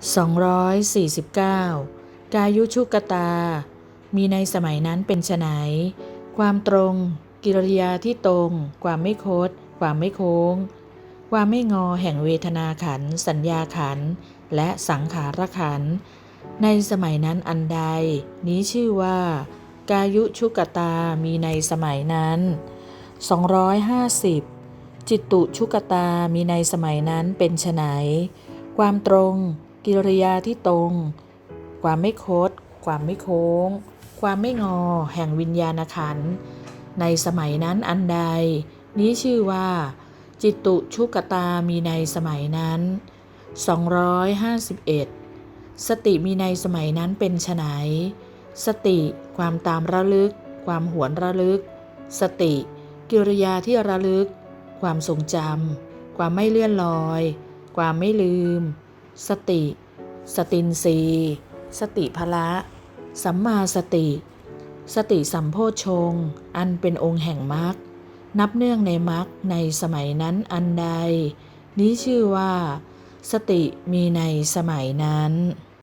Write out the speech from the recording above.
249 กายุชุกตา มีในสมัยนั้นเป็นไนความตรง กิริยาที่ตรง ความไม่โคดความไม่โค้ง ความไม่งอแห่งเวทนาขัน สัญญาขัน และสังขารขัน ในสมัยนั้นอันใด นี้ชื่อว่า กายุชุกตา มีในสมัยนั้น 250 จิตตุชุกตา มีในสมัยนั้นเป็นไนความตรง กิริยาที่ตรง ความไม่คด ความไม่โค้ง ความไม่งอ แห่งวิญญาณขันธ์ในสมัยนั้นอันใด นี้ชื่อว่า จิตตุชุกตามีในสมัยนั้น 251 สติมีในสมัยนั้นเป็นไฉนสติ ความตามระลึก ความหวนระลึก สติ กิริยาที่ระลึก ความทรงจำความไม่เลื่อนลอย ความไม่ลืม สติ สตินสีสติพละ สัมมาสติ สติสัมโพชฌงอันเป็นองค์แห่งมรรคนับเนื่องในมรรคในสมัยนั้นอันใด นี้ชื่อว่า สติมีในสมัยนั้น